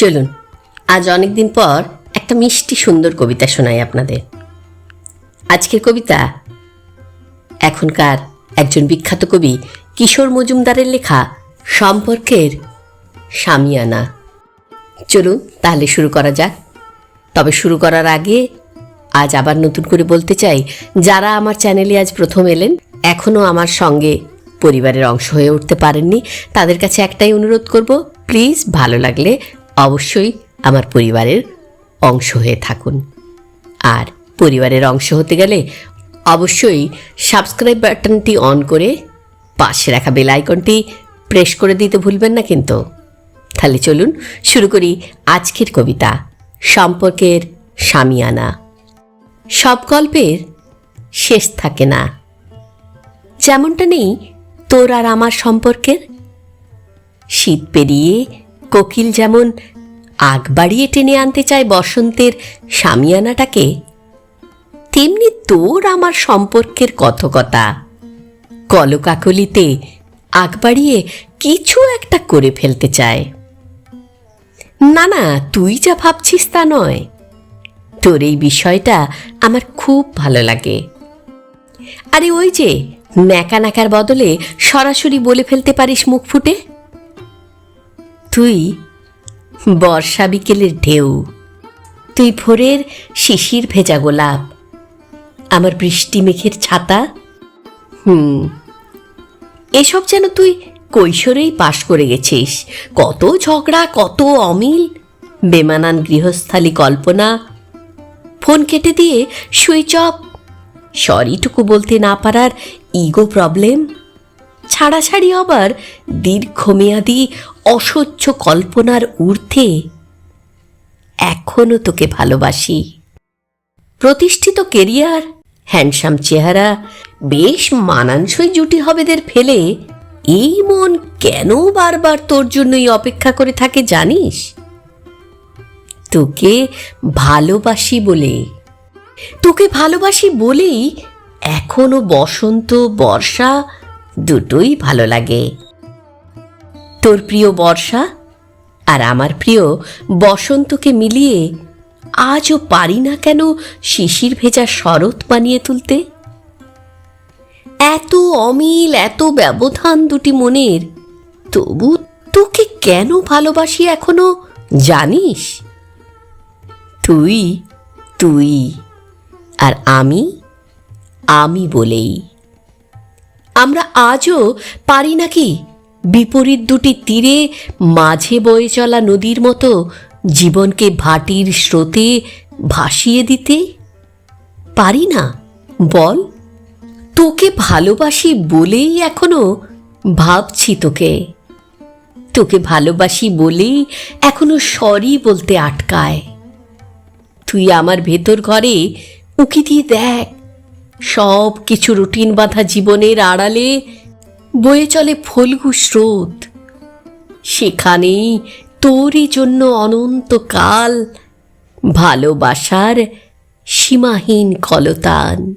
চলুন, আজ অনেক দিন পর একটা মিষ্টি সুন্দর কবিতা শোনাই আপনাদের। আজকের কবিতা এখনকার একজন বিখ্যাত কবি কিশোর মজুমদারের লেখা সম্পর্কের সামিয়ানা। চলুন তাহলে শুরু করা যাক। তবে শুরু করার আগে আজ আবার নতুন করে বলতে চাই, যারা আমার চ্যানেলে আজ প্রথম এলেন এখনও আমার সঙ্গে পরিবারের অংশ হয়ে উঠতে পারেননি, তাদের কাছে একটাই অনুরোধ করব, প্লিজ ভালো লাগলে অবশ্যই আমার পরিবারের অংশ হয়ে থাকুন। আর পরিবারের অংশ হতে গেলে অবশ্যই সাবস্ক্রাইব বাটনটি অন করে পাশে রাখা বেল আইকনটি প্রেস করে দিতে ভুলবেন না কিন্তু। তাহলে চলুন শুরু করি আজকের কবিতা সম্পর্কের সামিয়ানা সব গল্পের শেষ থাকে না। যেমনটা নেই তোর আর আমার সম্পর্কের। শীত পেরিয়ে কোকিল যেমন আগ বাড়িয়ে টেনে আনতে চায় বসন্তের সামিয়ানাটাকে, তেমনি তোর আমার সম্পর্কের কথকতা। কলকাকলিতে আগ বাড়িয়ে কিছু একটা করে ফেলতে চায়। না না, তুই যা ভাবছিস তা নয়। তোর এই বিষয়টা আমার খুব ভালো লাগে। আরে ওই যে ন্যাকা ন্যাকার বদলে সরাসরি বলে ফেলতে পারিস মুখ ফুটে? তুই বর্ষা বিকেলের ঢেউ। তুই ভোরের শিশির ভেজা গোলাপ, আমার বৃষ্টি মেঘের ছাতা। হুম, এসব যেন তুই কৈশোরেই পাশ করে গেছিস। কত ঝগড়া, কত অমিল, বেমানান গৃহস্থালী কল্পনা। ফোন কেটে দিয়ে সুইচ অফ, সরিটুকু বলতে না পারার ইগো প্রবলেম। ছাড়াছাড়ি আবার দীর্ঘমেয়াদী অসহ্য কল্পনার ঊর্ধ্বে এখনও তোকে ভালোবাসি। প্রতিষ্ঠিত কেরিয়ার, হ্যান্ডসাম চেহারা, বেশ মানানসই জুটি হবেদের ফেলে এই মন কেন বারবার তোর জন্যই অপেক্ষা করে থাকে জানিস? তোকে ভালোবাসি বলে, তোকে ভালোবাসি বলেই এখনও বসন্ত, বর্ষা দুটোই ভালো লাগে। তোর প্রিয় বর্ষা আর আমার প্রিয় বসন্তকে মিলিয়ে আজও পারি না কেন শিশির ভেজা শরৎ বানিয়ে তুলতে? এত অমিল, এত ব্যবধান দুটি মনের, তবু তোকে কেন ভালোবাসি এখনও জানিস? তুই তুই আর আমি আমি বলেই আমরা আজও পারি নাকি বিপরীত দুটি তীরে মাঝে বয়ে চলা নদীর মতো জীবনকে ভাটির স্রোতে ভাসিয়ে দিতে? পারি না, বল। তোকে ভালোবাসি বলেই এখনও ভাবছি তোকে। তোকে ভালোবাসি বলেই এখনও সরি বলতে আটকায়। তুই আমার ভেতর ঘরে উকি দিয়ে দেখ সব কিছু রুটিন বাঁধা জীবনের আড়ালে বয়ে চলে ফলগু স্রোত। সেখানেই তোরই জন্য অনন্তকাল ভালোবাসার সীমাহীন কলতান।